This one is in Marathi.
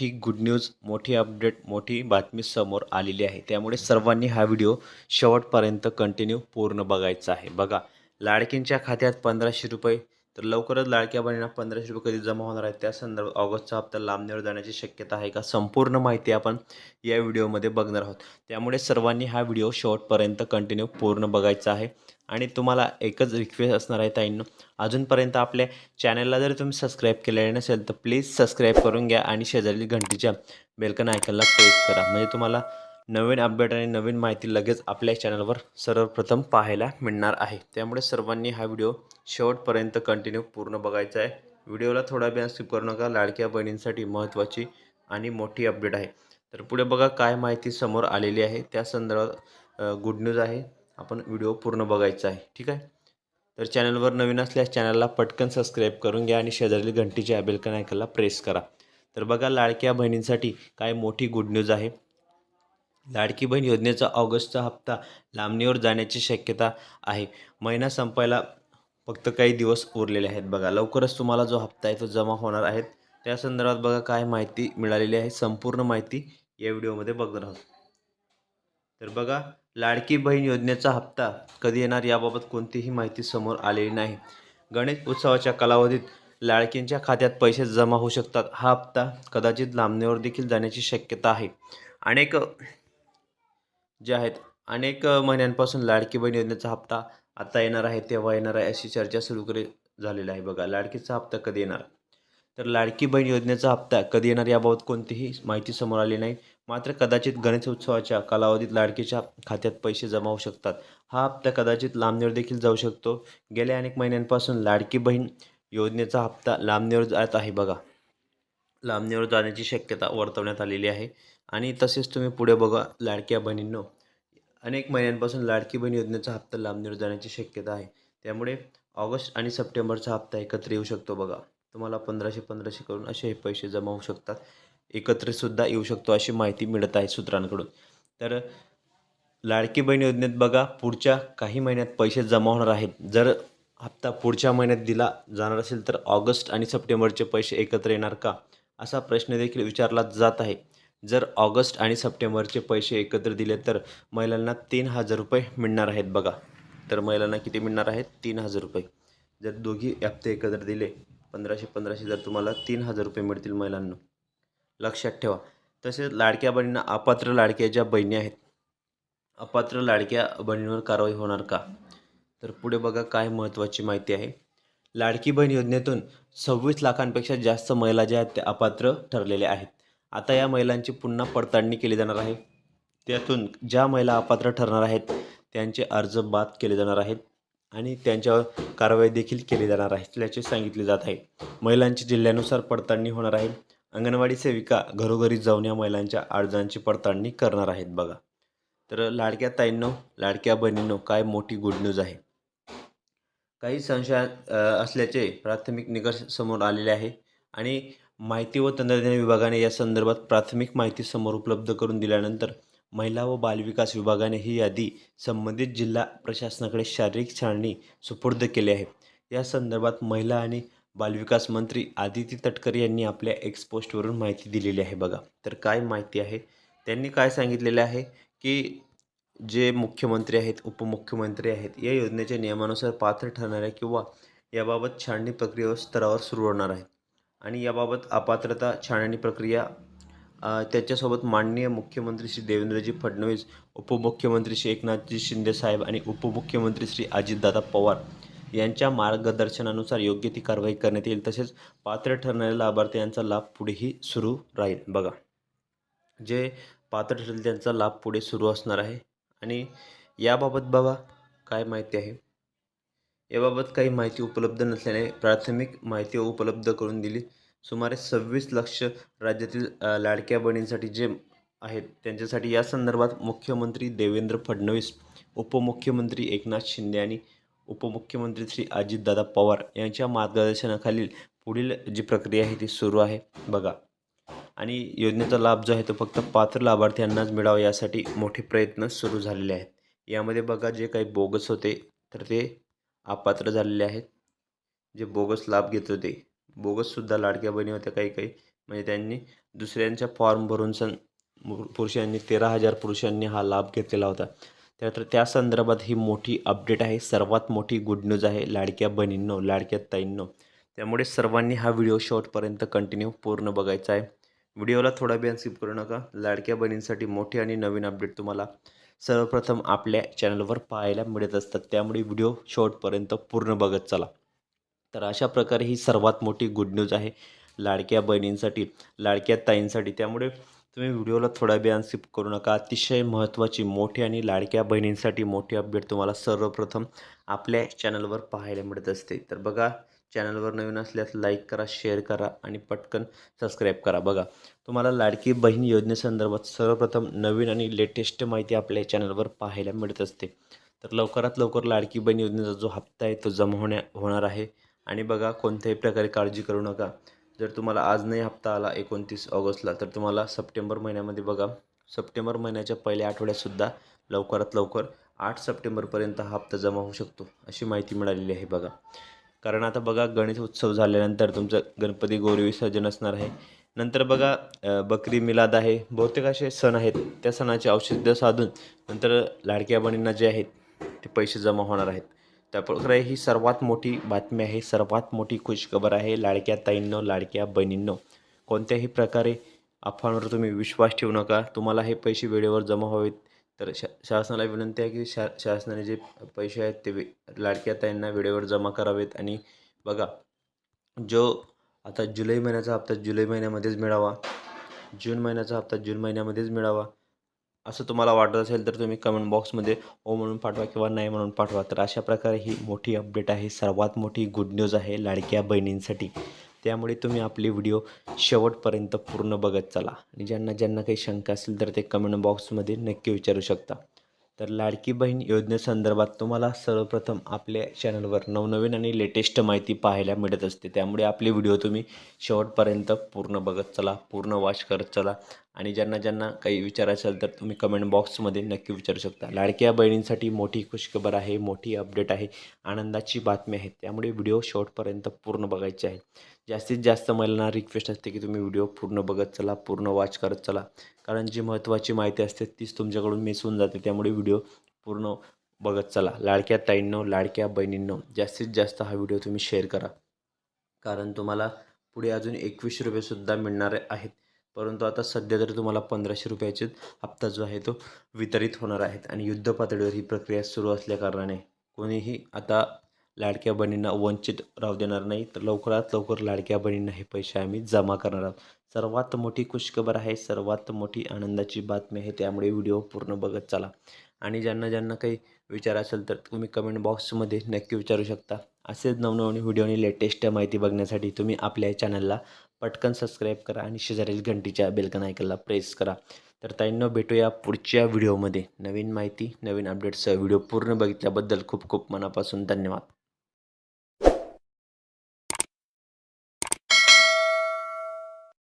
मोठी गुड न्यूज मोठी अपडेट मोठी बातमी समोर आलेली आहे. त्यामुळे सर्वांनी हा व्हिडिओ शेवटपर्यंत कंटिन्यू पूर्ण बघायचा आहे. बघा लाडकींच्या खात्यात पंधराशे रुपये तर लवकरच लाडक्या बहिणींना पंधराशे रुपये कधी जमा होणार आहेत? त्या संदर्भात ऑगस्टचा हप्ता लांबणीवर जाण्याची शक्यता आहे का? संपूर्ण माहिती आपण या व्हिडिओमध्ये बघणार आहोत. त्यामुळे सर्वांनी हा व्हिडिओ शेवटपर्यंत कंटिन्यू पूर्ण बघायचा आहे. आणि तुम्हाला एकच रिक्वेस्ट असणार आहे ताईंनो अजूनपर्यंत आपल्या चॅनलला जर तुम्ही सबस्क्राईब केलेले नसेल तर प्लीज सबस्क्राईब करून घ्या आणि शेजारील घंटीच्या बेलकन आयकनला प्रेस करा. म्हणजे तुम्हाला नवीन अपडेट आणि नवीन माहिती लगेच आपल्या चॅनलवर सर्वप्रथम पाहायला मिळणार आहे. त्यामुळे सर्वांनी हा व्हिडिओ शेवटपर्यंत कंटिन्यू पूर्ण बघायचा आहे. व्हिडिओला थोडा वेळ स्किप करू नका. लाडक्या बहिणींसाठी महत्त्वाची आणि मोठी अपडेट आहे. तर पुढे बघा काय माहिती समोर आलेली आहे. त्या संदर्भात गुड न्यूज आहे. आपण व्हिडिओ पूर्ण बघायचा आहे. ठीक आहे? तर चॅनलवर नवीन असल्यास चॅनलला पटकन सबस्क्राईब करून घ्या आणि शेजारील घंटीच्या बेलकन आयकनला प्रेस करा. तर बघा लाडक्या बहिणींसाठी काय मोठी गुड न्यूज आहे. लाडकी बहीण योजनेचा ऑगस्टचा हप्ता लांबणीवर जाण्याची शक्यता आहे. महिना संपायला फक्त काही दिवस उरलेले आहेत बघा. लवकरच तुम्हाला जो हप्ता आहे तो जमा होणार आहे. त्या संदर्भात बघा काय माहिती मिळालेली आहे. संपूर्ण माहिती या व्हिडिओमध्ये बघणार आहोत. तर बघा लाडकी बहीण योजनेचा हप्ता कधी येणार याबाबत कोणतीही माहिती समोर आलेली नाही. गणेश उत्सवाच्या कालावधीत लाडकींच्या खात्यात पैसे जमा होऊ शकतात. हा हप्ता कदाचित लांबणीवर देखील जाण्याची शक्यता आहे. अनेक जे आहेत अनेक महिन्यांपासून लाडकी बहीण योजनेचा हप्ता आता येणार आहे तेव्हा येणार आहे अशी चर्चा सुरू करे झालेली आहे बघा. लाडकीचा हप्ता कधी येणार? तर लाडकी बहीण योजनेचा हप्ता कधी येणार याबाबत कोणतीही माहिती समोर आली नाही. मात्र कदाचित गणेश उत्सवाच्या कालावधीत लाडकीच्या खात्यात पैसे जमा होऊ शकतात. हा हप्ता कदाचित लांबणीवर देखील जाऊ शकतो. गेल्या अनेक महिन्यांपासून लाडकी बहीण योजनेचा हप्ता लांबणीवर जात आहे बघा. लांबणीवर जाण्याची शक्यता वर्तवण्यात आलेली आहे. आणि तसेच तुम्ही पुढे बघा लाडक्या बहिणींनो. अनेक महिन्यांपासून लाडकी बहीण योजनेचा हप्ता लांबणीवर जाण्याची शक्यता आहे. त्यामुळे ऑगस्ट आणि सप्टेंबरचा हप्ता एकत्र येऊ शकतो बघा. तुम्हाला पंधराशे पंधराशे करून असे हे पैसे जमा होऊ शकतात. एकत्रितसुद्धा येऊ शकतो अशी माहिती मिळत आहे सूत्रांकडून. तर लाडकी बहीण योजनेत बघा पुढच्या काही महिन्यात पैसे जमा होणार आहेत. जर हप्ता पुढच्या महिन्यात दिला जाणार असेल तर ऑगस्ट आणि सप्टेंबरचे पैसे एकत्र येणार का? असा प्रश्न देखील विचारला जात आहे. जर ऑगस्ट आणि सप्टेंबरचे पैसे एकत्र दिले तर महिलांना तीन हजार रुपये मिळणार आहेत बघा. तर महिलांना किती मिळणार आहेत? तीन हजार रुपये. जर दोघी हप्ते एकत्र दिले पंधराशे पंधराशे जर तुम्हाला तीन हजार रुपये मिळतील महिलांना. लक्षात ठेवा. तसेच लाडक्या बहिणींना अपात्र लाडक्या ज्या बहिणी आहेत अपात्र लाडक्या बहिणींवर कारवाई होणार का? तर पुढे बघा काय महत्त्वाची माहिती आहे. लाडकी बहीण योजनेतून सव्वीस लाखांपेक्षा जास्त महिला ज्या आहेत त्या अपात्र ठरलेल्या आहेत. आता या महिलांची पुन्हा पडताळणी केली जाणार आहे. त्यातून ज्या महिला अपात्र ठरणार आहेत त्यांचे अर्ज बाद केले जाणार आहेत आणि त्यांच्यावर कारवाई देखील केली जाणार आहे असल्याचे सांगितले जात आहे. महिलांची जिल्ह्यानुसार पडताळणी होणार आहे. अंगणवाडी सेविका घरोघरी जाऊन या महिलांच्या अर्जांची पडताळणी करणार आहेत बघा. तर लाडक्या ताईंनो लाडक्या बहिणींनो काय मोठी गुड न्यूज आहे. काही संशय असल्याचे प्राथमिक निकष समोर आलेले आहे आणि माहिती व तंत्रज्ञान विभागाने या संदर्भात प्राथमिक माहिती समोर उपलब्ध करून दिल्यानंतर महिला व बालविकास विभागाने ही यादी संबंधित जिल्हा प्रशासनाकडे शारीरिक छाननी सुपूर्द केली आहे. या संदर्भात महिला आणि बालविकास मंत्री आदिती तटकर यांनी आपल्या एक्स पोस्टवरून माहिती दिलेली आहे बघा. तर काय माहिती आहे? त्यांनी काय सांगितलेलं आहे की जे मुख्यमंत्री आहेत उपमुख्यमंत्री आहेत या योजनेच्या नियमानुसार पात्र ठरणाऱ्या किंवा याबाबत छाननी प्रक्रिया स्तरावर सुरू होणार आहे. आणि याबाबत अपात्रता छाननी प्रक्रिया त्याच्यासोबत माननीय मुख्यमंत्री श्री देवेंद्रजी फडणवीस उपमुख्यमंत्री श्री एकनाथजी शिंदे साहेब आणि उपमुख्यमंत्री श्री अजितदादा पवार यांच्या मार्गदर्शनानुसार योग्य ती कारवाई करण्यात येईल. तसेच पात्र ठरणाऱ्या लाभार्थी यांचा लाभ पुढेही सुरू राहील. बघा जे पात्र ठरेल त्यांचा लाभ पुढे सुरू असणार आहे. आणि याबाबत बघा काय माहिती आहे? याबाबत काही माहिती उपलब्ध नसल्याने प्राथमिक माहिती उपलब्ध करून दिली. सुमारे सव्वीस लक्ष राज्यातील लाडक्या बहिणींसाठी जे आहेत त्यांच्यासाठी या संदर्भात मुख्यमंत्री देवेंद्र फडणवीस उपमुख्यमंत्री एकनाथ शिंदे आणि उपमुख्यमंत्री श्री अजितदादा पवार यांच्या मार्गदर्शनाखालील पुढील जी प्रक्रिया आहे ती सुरू आहे. बघा. आणि योजनेचा लाभ जो आहे तो फक्त पात्र लाभार्थ्यांनाच मिळावा यासाठी मोठे प्रयत्न सुरू झालेले आहेत. यामध्ये बघा जे काही बोगस होते तर ते अपात्र झालेले आहेत. जे बोगस लाभ घेत होते बोगससुद्धा लाडक्या बहिणी होत्या काही काही. म्हणजे त्यांनी दुसऱ्यांच्या फॉर्म भरून सन पुरुषांनी तेरा हजार पुरुषांनी हा लाभ घेतलेला होता. त्यानंतर त्या संदर्भात ही मोठी अपडेट आहे. सर्वात मोठी गुड न्यूज आहे लाडक्या बहिणींनो लाडक्या ताईंनो. त्यामुळे सर्वांनी हा व्हिडिओ शॉर्टपर्यंत कंटिन्यू पूर्ण बघायचा आहे. व्हिडिओला थोडा बियान स्किप करू नका. लाडक्या बहिणींसाठी मोठी आणि नवीन अपडेट तुम्हाला सर्वप्रथम आपल्या चॅनलवर पाहायला मिळत असतात. त्यामुळे व्हिडिओ शॉर्टपर्यंत पूर्ण बघत चला. तर अशा प्रकारे ही सर्वात मोठी गुड न्यूज आहे लाडक्या बहिणींसाठी लाडक्या ताईंसाठी. त्यामुळे तुम्ही व्हिडिओला थोडा बियान स्किप करू नका. अतिशय महत्त्वाची मोठी आणि लाडक्या बहिणींसाठी मोठी अपडेट तुम्हाला सर्वप्रथम आपल्या चॅनलवर पाहायला मिळत असते. तर बघा चॅनलवर नवीन असल्यास लाईक करा शेअर करा आणि पटकन सबस्क्राईब करा. बघा तुम्हाला लाडकी बहीण योजनेसंदर्भात सर्वप्रथम नवीन आणि लेटेस्ट माहिती आपल्या चॅनलवर पाहायला मिळत असते. तर लवकरात लवकर लाडकी बहीण योजनेचा जो हप्ता आहे तो जमा होण्या होणार आहे. आणि बघा कोणत्याही प्रकारे काळजी करू नका. जर तुम्हाला आज नाही हप्ता आला एकोणतीस ऑगस्टला तर तुम्हाला सप्टेंबर महिन्यामध्ये बघा सप्टेंबर महिन्याच्या पहिल्या आठवड्यातसुद्धा लवकरात लवकर आठ सप्टेंबरपर्यंत हा हप्ता जमा होऊ शकतो अशी माहिती मिळालेली आहे बघा. कारण आता बघा गणेश उत्सव झाल्यानंतर तुमचं गणपती गौरी विसर्जन असणार आहे. नंतर बघा बकरी मिलाद आहे. बहुतेक असे सण आहेत. त्या सणाचे औषध साधून नंतर लाडक्या बहिणींना जे आहेत ते पैसे जमा होणार आहेत. त्या प्रकारे ही सर्वात मोठी बातमी आहे. सर्वात मोठी खुशखबर आहे लाडक्या ताईंनो लाडक्या बहिणींनो. कोणत्याही प्रकारे अफवांवर तुम्ही विश्वास ठेवू नका. तुम्हाला हे पैसे वेळेवर जमा व्हावेत. तर शा शासनाला विनंती आहे की शा शासनाने जे पैसे आहेत ते वे लाडक्या ताईंना वेळेवर जमा करावेत आणि बघा जो आता जुलै महिन्याचा हप्ता जुलै महिन्यामध्येच मिळावा जून महिन्याचा हप्ता जून महिन्यामध्येच मिळावा असं तुम्हाला वाटत असेल तर तुम्ही कमेंट बॉक्समध्ये हो म्हणून पाठवा किंवा नाही म्हणून पाठवा. तर अशा प्रकारे ही मोठी अपडेट आहे. सर्वात मोठी गुड न्यूज आहे लाडक्या बहिणींसाठी. त्यामुळे तुम्ही आपले व्हिडिओ शेवटपर्यंत पूर्ण बघत चला. आणि ज्यांना ज्यांना काही शंका असेल तर ते कमेंट बॉक्समध्ये नक्की विचारू शकता. तर लाडकी बहीण योजनेसंदर्भात तुम्हाला सर्वप्रथम आपल्या चॅनलवर नवनवीन आणि लेटेस्ट माहिती पाहायला मिळत असते. त्यामुळे आपले व्हिडिओ तुम्ही शेवटपर्यंत पूर्ण बघत चला पूर्ण वॉच करत चला. आणि ज्यांना ज्यांना काही विचारायचं असेल तर तुम्ही कमेंट बॉक्समध्ये नक्की विचारू शकता. लाडक्या बहिणींसाठी मोठी खुशखबर आहे मोठी अपडेट आहे आनंदाची बातमी आहे. त्यामुळे व्हिडिओ शेवटपर्यंत पूर्ण बघायचे आहे. जास्तीत जास्त महिलांना रिक्वेस्ट असते की तुम्ही व्हिडिओ पूर्ण बघत चला पूर्ण वॉच करत चला. कारण जी महत्त्वाची माहिती असते तीच तुमच्याकडून मिस होऊन जाते. त्यामुळे व्हिडिओ पूर्ण बघत चला. लाडक्या ताईंनो लाडक्या बहिणींनो जास्तीत जास्त हा व्हिडिओ तुम्ही शेअर करा. कारण तुम्हाला पुढे अजून एकवीसशे रुपयेसुद्धा मिळणार आहेत. परंतु आता सध्या तरी तुम्हाला पंधराशे रुपयाचे हप्ता जो आहे तो वितरित होणार आहेत. आणि युद्ध पातळीवर ही प्रक्रिया सुरू असल्याकारणाने कोणीही आता लाडक्या बहिणींना वंचित राहू देणार नाही. तर लवकरात लवकर लाडक्या बहिणींना हे पैसे आम्ही जमा करणार आहोत. सर्वात मोठी खुशखबर आहे सर्वात मोठी आनंदाची बातमी आहे. त्यामुळे व्हिडिओ पूर्ण बघत चला. आणि ज्यांना ज्यांना काही विचार असेल तर तुम्ही कमेंट बॉक्समध्ये नक्की विचारू शकता. असेच नवनवीन व्हिडिओ आणि लेटेस्ट माहिती बघण्यासाठी तुम्ही आपल्या चॅनलला पटकन सबस्क्राईब करा आणि शेजारील घंटीच्या बेलकन आयकनला प्रेस करा. तर ताईंनो भेटूया पुढच्या व्हिडिओमध्ये. नवीन माहिती नवीन अपडेट्सचा व्हिडिओ पूर्ण बघितल्याबद्दल खूप खूप मनापासून धन्यवाद.